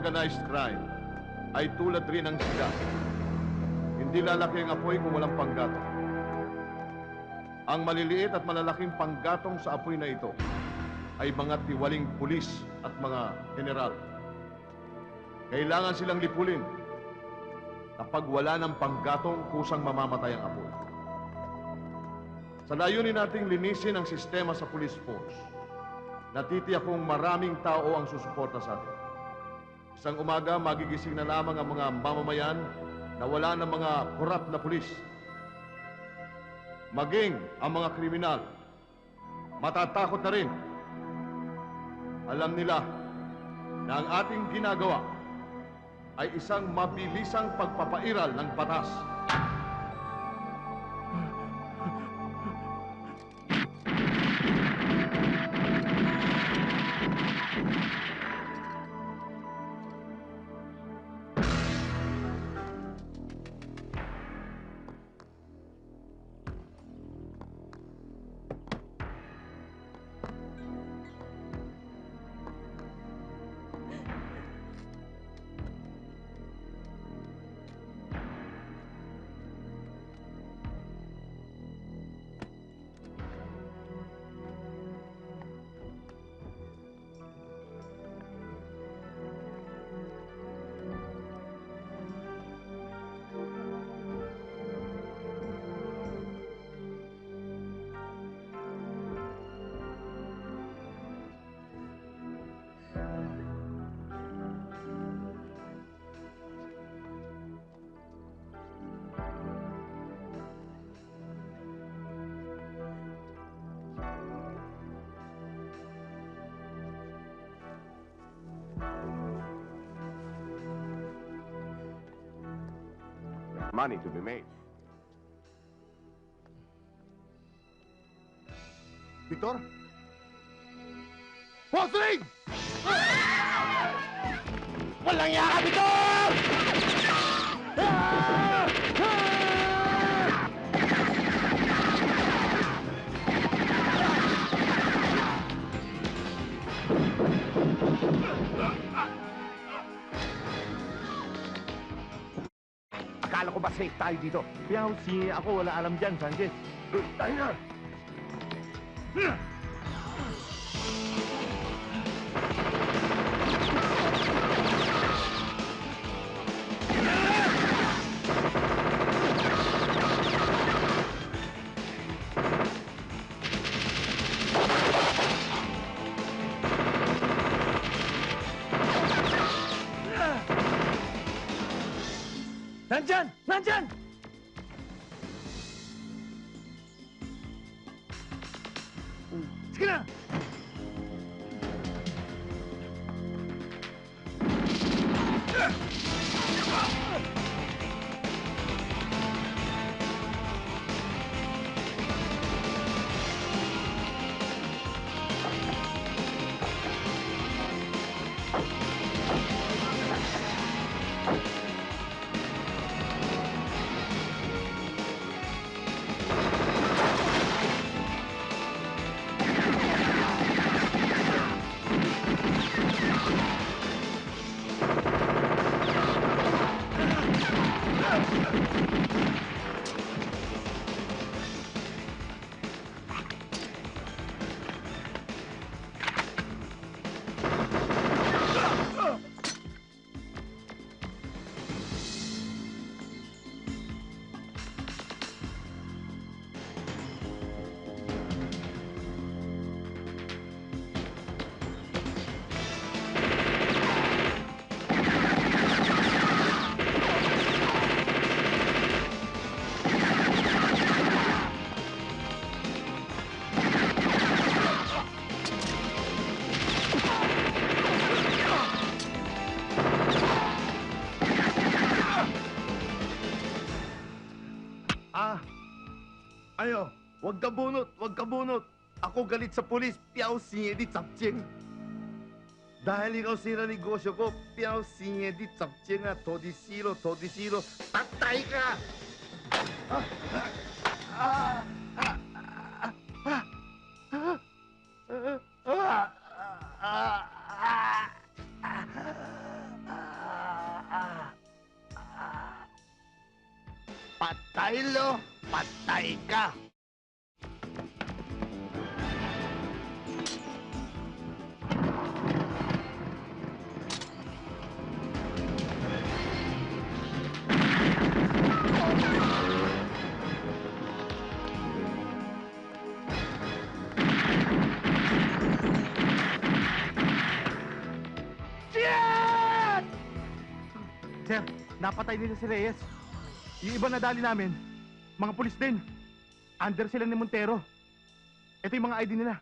Organized crime ay tulad rin ng sila. Hindi lalaki ang apoy kung walang panggatong. Ang maliliit at malalaking panggatong sa apoy na ito ay mga tiwaling pulis at mga general. Kailangan silang lipulin. Kapag wala ng panggatong, kusang mamamatay ang apoy. Sa layunin nating linisin ang sistema sa police force, natitiyak kong maraming tao ang susuporta sa atin. Isang umaga, magigising na lamang ang mga mamamayan na wala ng mga korap na pulis. Maging ang mga kriminal, matatakot na rin. Alam nila na ang ating ginagawa ay isang mabilisang pagpapairal ng batas. Money to be made. Victor? Posting! Walang yaka, Victor! Ko ba safe tayo dito? Kaya si ako wala alam dyan, Sanchez. Tayo na! Sige na! 哎呦，我干不努，我干不努，阿哥跟你吃玻璃，表现的杂精。来，你搞谁了？你搞小哥，表现的杂精啊，拖地死了，拖地死了，打大个！啊啊啊！啊 patay ka! Sir, napatay nila si Reyes. Yung iba na dali namin, mga pulis din. Under sila ni Montero. Ito yung mga ID nila.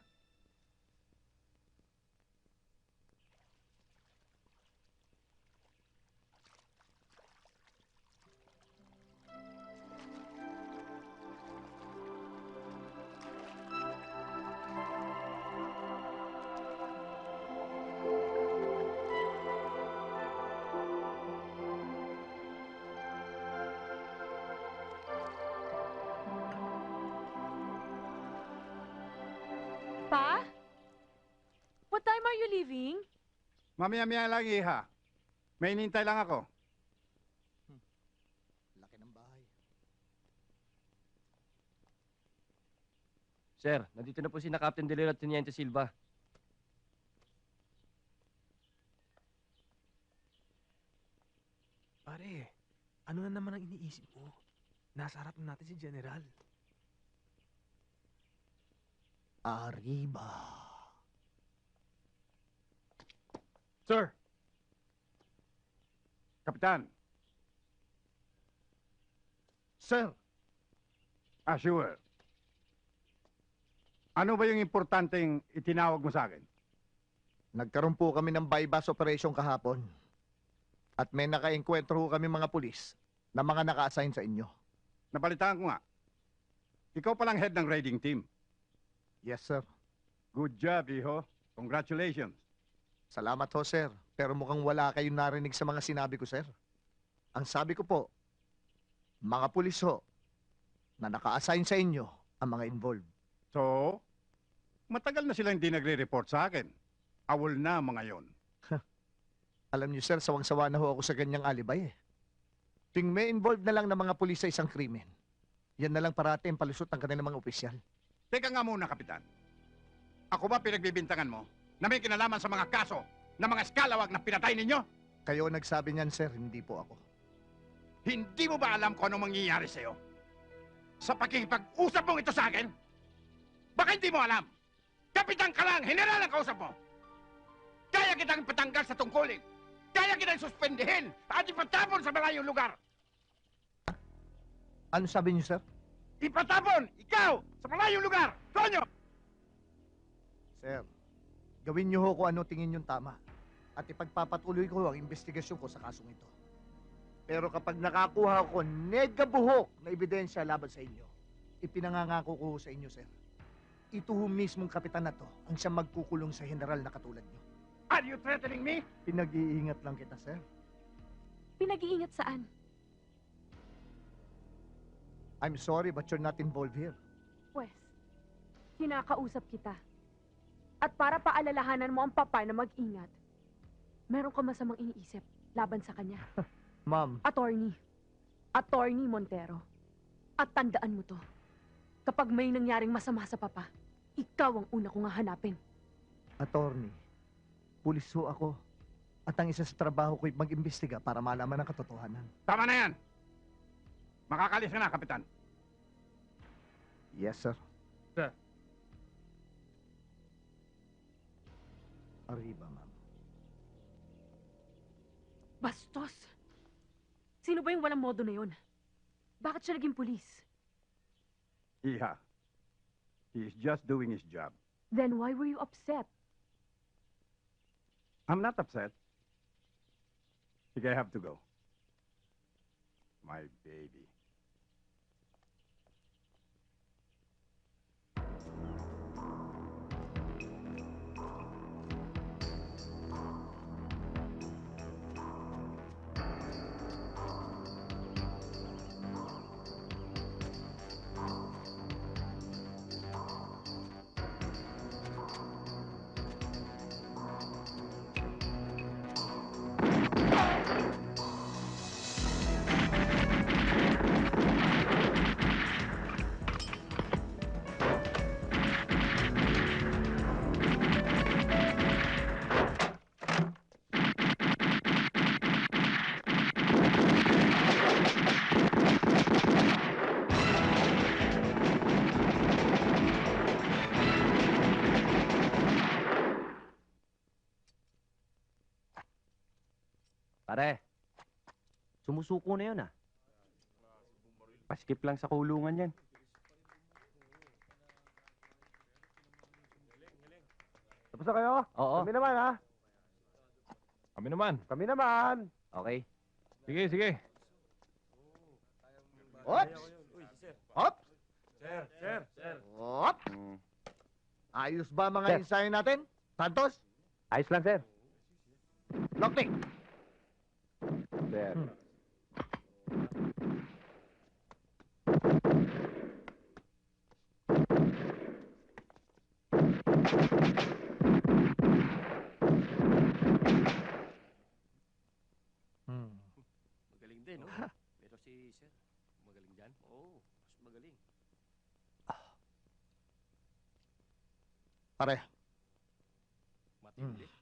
You leaving? Mamaya-maya lang, iha. May inintay lang ako. Laki ng bahay. Sir, nandito na po si na Captain Delero at Teniente Silva. Pare, ano na naman ang iniisip mo? Nasa harap na natin si General. Arriba. Sir! Kapitan, Sir, ah, sure. Ano ba yung importanteng itinawag mo sa akin? nagkaroon po kami ng bypass operation kahapon. At may naka-enkwentro ho kami mga pulis na mga naka-assign sa inyo. Nabalitaan ko nga. Ikaw palang head ng raiding team. Yes, sir. Good job, iho. Congratulations. Salamat ho, sir. Pero mukhang wala kayong narinig sa mga sinabi ko, sir. Ang sabi ko po, mga pulis ho, na naka-assign sa inyo ang mga involved. So, matagal na silang hindi nagre-report sa akin. Awol na mga yon. Alam niyo, sir, sawang-sawa na ho ako sa ganyang alibay eh. Ting may involved na lang ng mga pulis sa isang krimen. Yan na lang parati ang palusot ng kanilang mga opisyal. Teka nga muna, Kapitan. Ako ba pinagbibintangan mo na may kinalaman sa mga kaso na mga skalawag na pinatay ninyo? Kayo ang nagsabi niyan, sir, hindi po ako. Hindi mo ba alam kung anong mangyayari sa'yo? Sa pakikipag-usap mong ito sa akin? Baka hindi mo alam. Kapitan ka lang, general ang kausap mo. Kaya kitang patanggal sa tungkulin. Kaya kitang suspendihin at ipatapon sa malayong lugar. Ano sabi niyo, sir? Ipatapon, ikaw, sa malayong lugar. Konyo! Sir, gawin niyo ho kung ano tingin niyong tama. At ipagpapatuloy ko ang investigasyon ko sa kasong ito. Pero kapag nakakuha ko negabuhok na ebidensya laban sa inyo, ipinangangako ko sa inyo, sir. Ito ho mismong kapitan na to ang siyang magkukulong sa general na katulad niyo. Are you threatening me? Pinag-iingat lang kita, sir. Pinag-iingat saan? I'm sorry but you're not involved here. Pwes, kinakausap kita. At para paalalahanan mo ang papa na mag-ingat, meron ka masamang iniisip laban sa kanya. Ma'am, Attorney. Attorney Montero. At tandaan mo to. Kapag may nangyaring masama sa papa, ikaw ang una kong hahanapin. attorney, pulis ho ako. At ang isa sa trabaho ko'y mag-imbestiga para malaman ang katotohanan. Tama na yan. Makakalis ka na, Kapitan. Yes, sir. Sir. Arriba, ma'am. Bastos! Sino ba yung walang modo na yun? Bakit siya naging pulis? Iha. He is just doing his job. Then why were you upset? I'm not upset. Think I have to go. My baby. Sumusuko na yun ah. Paskip lang sa kulungan yan. Tapos na kayo? Oo. Kami naman, ha? Kami naman. Kami naman. Okay. Sige, sige. Ops! Ops! Sir, sir, sir. Ops! Ayos ba mga Sir. ensayo natin? Santos? Ayos lang, sir. Lockpick! Sir. Hmm. Magaling din, no? Pero si sir, Oo, mas magaling. Pare, Matindi.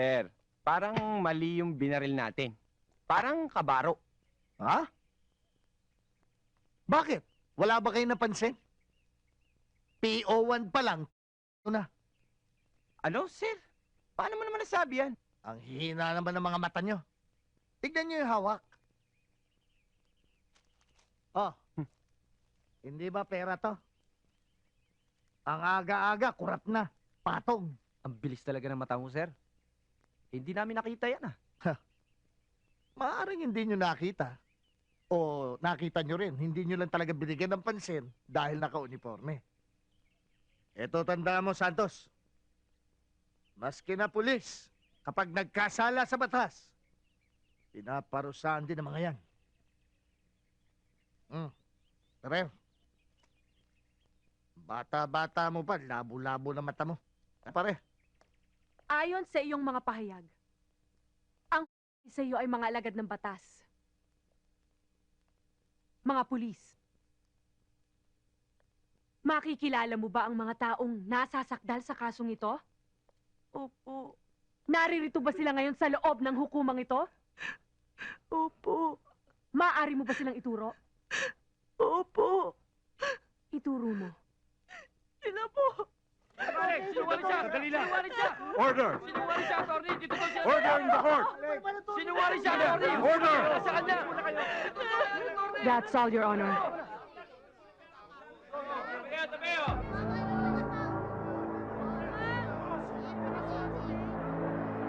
Sir, parang mali yung binaril natin. Parang kabaro. ha? Bakit? Wala ba kayo napansin? PO1 pa lang. Na. Ano, sir? Paano mo naman nasabi yan? Ang hihina naman ng mga mata nyo. Tignan nyo yung hawak. Oh. Hindi ba pera to? Ang aga-aga, kurat na. Patong. Ang bilis talaga ng mata mo, sir. Hindi namin nakita yan ah. Maaring hindi nyo nakita. O nakita nyo rin, hindi nyo lang talaga binigyan ng pansin dahil naka-uniforme. Eto tanda mo, Santos. Maski na pulis, kapag nagkasala sa batas, pinaparusahan din ng mga yan. Hmm. Pero, bata-bata mo pa, labo-labo na mata mo. Pare, Ayon sa iyong mga pahayag, ang sa iyo ay mga alagad ng batas. Mga pulis. Makikilala mo ba ang mga taong nasasakdal sa kasong ito? Opo. Naririto ba sila ngayon sa loob ng hukumang ito? Opo. Maaari mo ba silang ituro? Opo. Ituro mo. Sila po. Sinungaling siya! Sinungaling siya! Order! Sinungaling siya! Dito! Order in the court! Siya! Order! Sa kanya! That's all, Your Honor.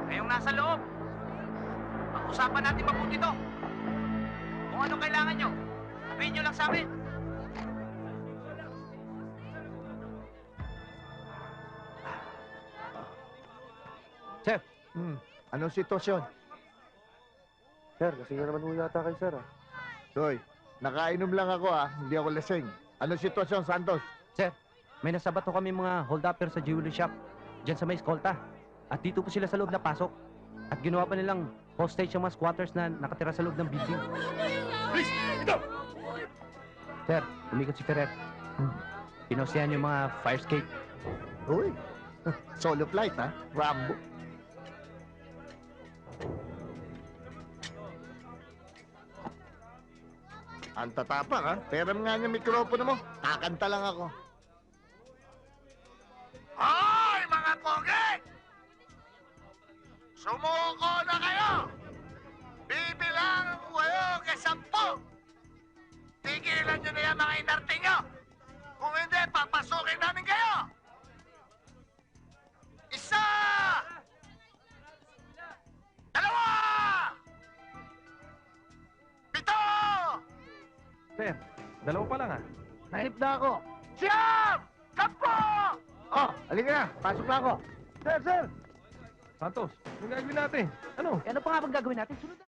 Kayong nasa loob. Pag-usapan natin mabuti to. Kung ano kailangan nyo, sabihin nyo lang sa amin. Anong sitwasyon? Sir, kasi nga naman ho yata kay sir ah. Hoy, nakainom lang ako ah, hindi ako lasing. Anong sitwasyon, Santos? May nasabat ko kami mga hold-upper sa jewelry shop. Diyan sa may eskolta. At dito po sila sa loob napasok. At ginawa pa nilang hostage yung mga squatters na nakatira sa loob ng building. Sir, umikot si Ferrer. Hmm. Yung mga fire escape. Uy, solo flight ha, Rambo. Ang tatapang ha, pero nga niya mikropono mo, kakanta lang ako. Hoy, mga pogi! Sumuko na kayo! Bibilang kayo kay sampo! Tigilan nyo na yan mga inarte nyo! Kung hindi, papasukin namin kayo! Sir, dalawa pa lang ah. Nainip na ako. Siyam! Sampo! Oh, halika na. Pasok na ako. Sir, sir! Santos, ano gagawin natin? Ano? Ano pa nga bang gagawin natin? Sunod na.